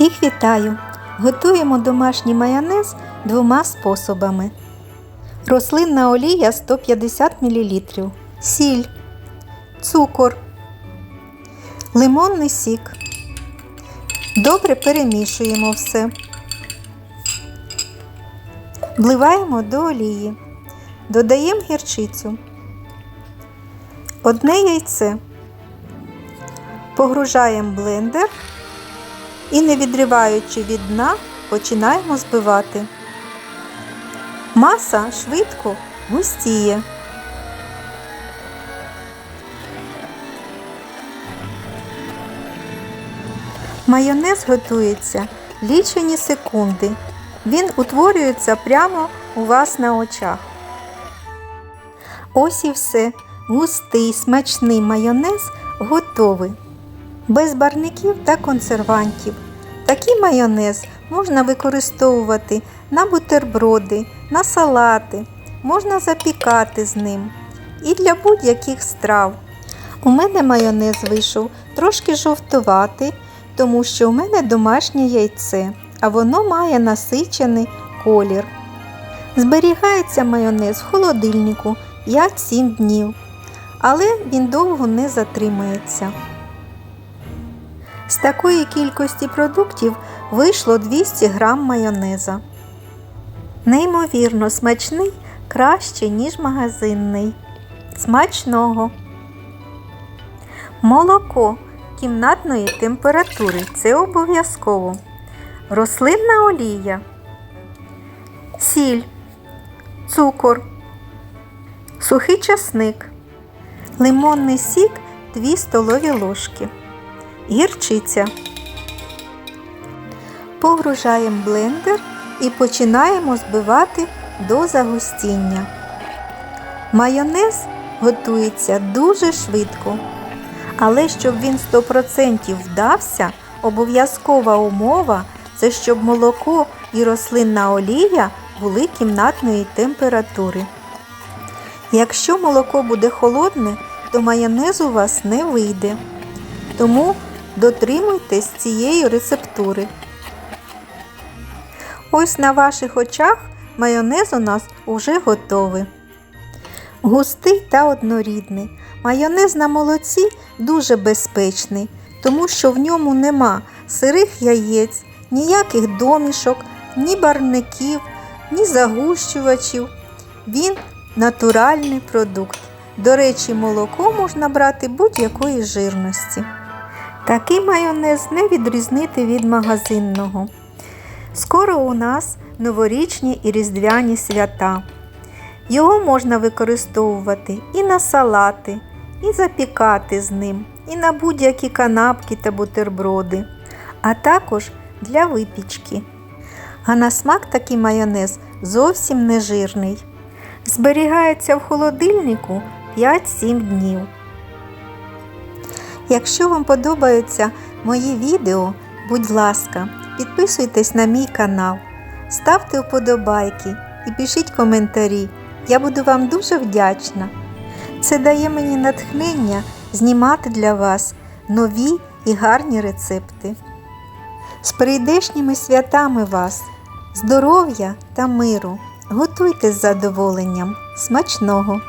Всіх вітаю! Готуємо домашній майонез двома способами. Рослинна олія 150 мл, сіль, цукор, лимонний сік. Добре перемішуємо все. Вливаємо до олії. Додаємо гірчицю. Одне яйце. Погружаємо блендер і, не відриваючи від дна, починаємо збивати. Маса швидко густіє. Майонез готується лічені секунди. Він утворюється прямо у вас на очах. Ось і все. Густий смачний майонез готовий. Без барників та консервантів. Такий майонез можна використовувати на бутерброди, на салати, можна запікати з ним і для будь-яких страв. У мене майонез вийшов трошки жовтуватий, тому що у мене домашнє яйце, а воно має насичений колір. Зберігається майонез в холодильнику 5-7 днів, але він довго не затримається. З такої кількості продуктів вийшло 200 г майонеза. Неймовірно смачний краще, ніж магазинний. Смачного. Молоко кімнатної температури це обов'язково. Рослинна олія, сіль, цукор, сухий часник, лимонний сік 2 столові ложки гірчиця. Погружаємо блендер і починаємо збивати до загустіння. Майонез готується дуже швидко. Але щоб він 100% вдався, обов'язкова умова це щоб молоко і рослинна олія були кімнатної температури. Якщо молоко буде холодне, то майонез у вас не вийде. Тому дотримуйтесь цієї рецептури. Ось на ваших очах майонез у нас уже готовий. Густий та однорідний. Майонез на молоці дуже безпечний, тому що в ньому нема сирих яєць, ніяких домішок, ні барників, ні загущувачів. Він натуральний продукт. До речі, молоко можна брати будь-якої жирності. Такий майонез не відрізнити від магазинного. Скоро у нас новорічні і різдвяні свята. Його можна використовувати і на салати, і запікати з ним, і на будь-які канапки та бутерброди, а також для випічки. А на смак такий майонез зовсім не жирний. Зберігається в холодильнику 5-7 днів. Якщо вам подобаються мої відео, будь ласка, підписуйтесь на мій канал, ставте вподобайки і пишіть коментарі. Я буду вам дуже вдячна. Це дає мені натхнення знімати для вас нові і гарні рецепти. З прийдешніми святами вас, здоров'я та миру! Готуйте з задоволенням. Смачного!